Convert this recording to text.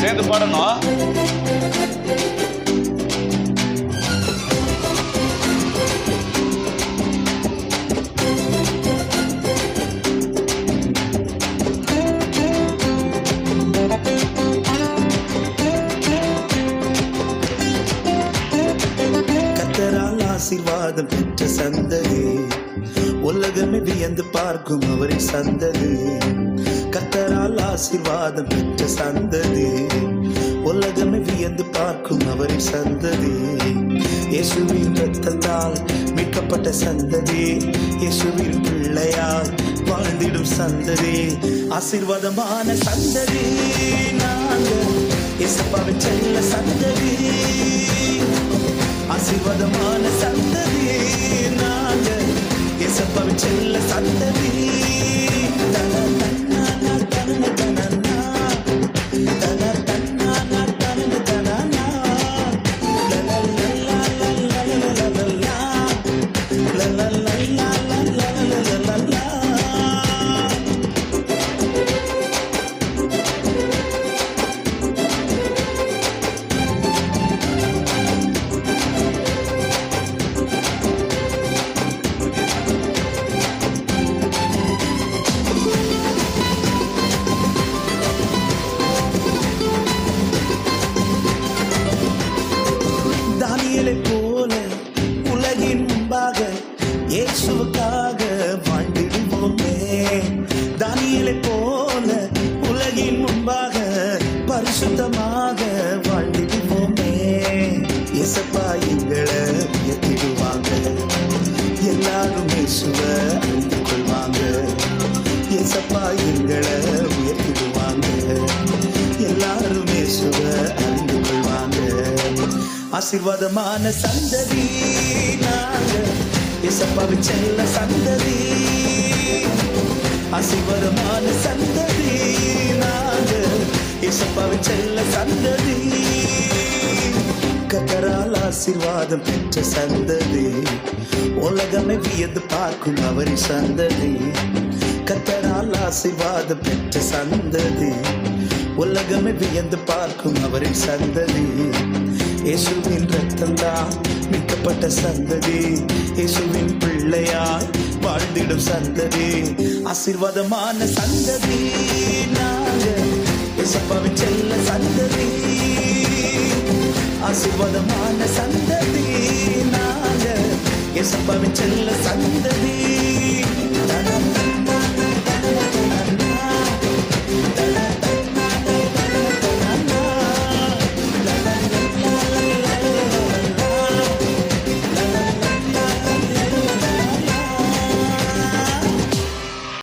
சேர்ந்து பாடணும். கத்தரால் ஆசீர்வாதம் பெற்ற சந்தது. உலகமே வியந்து பார்க்கும் அவரை சந்தது. கத்தரால் ஆசிர்வாதம் பெற்ற சந்ததி. உலகமே வியந்து பார்க்கும் அவரின் சந்ததி. இயேசுவின் ரத்தத்தால் மீட்கப்பட்ட சந்ததி. இயேசுவின் பிள்ளையால் வாழ்ந்திடும் சந்ததி. ஆசிர்வாதமான சந்ததி. நாங்கள் இயேசப்பாவின் செல்ல சந்ததி. ஆசிர்வாதமான சந்ததி. நாங்கள் இயேசப்பாவின் செல்ல சந்ததி. தானியலை போல உலகின் முன்பாக பரிசுத்தமாக வாழ்ந்துடுவோமே இயேசப்பா எங்களை உயர்த்திடுவாங்க எல்லாரும் இயேசுவ அறிந்து கொள்வாங்க. இயேசப்பா எங்களை உயர்த்திடுவாங்க. எல்லாரும் இயேசுவ அறிந்து கொள்வாங்க. ஆசீர்வாதமான சந்ததி நாங்க இசப்பாவின் செல்ல சந்ததி. ஆசீர்வாதமான சந்ததி நாங்க இசப்பாவின் செல்ல சந்ததி. கத்தரால் ஆசீர்வாதம் பெற்ற சந்ததி. உலகமே வியந்து பார்க்கும் அவரின் சந்ததி. கத்தரால் ஆசிர்வாதம் பெற்ற சந்ததி. உலகமே வியந்து பார்க்கும் அவரின் சந்ததி. இயேசுவின் ரத்தம்தான் மீட்கப்பட்ட சந்ததி இயேசுவின் பிள்ளையாய் வாழ்ந்திடும் சந்ததி ஆசீர்வாதமான சந்ததி நாங்கள் செல்ல சந்ததி ஆசீர்வாதமான சந்ததி நாங்கள் இயேசப்பாவின் செல்ல சந்ததி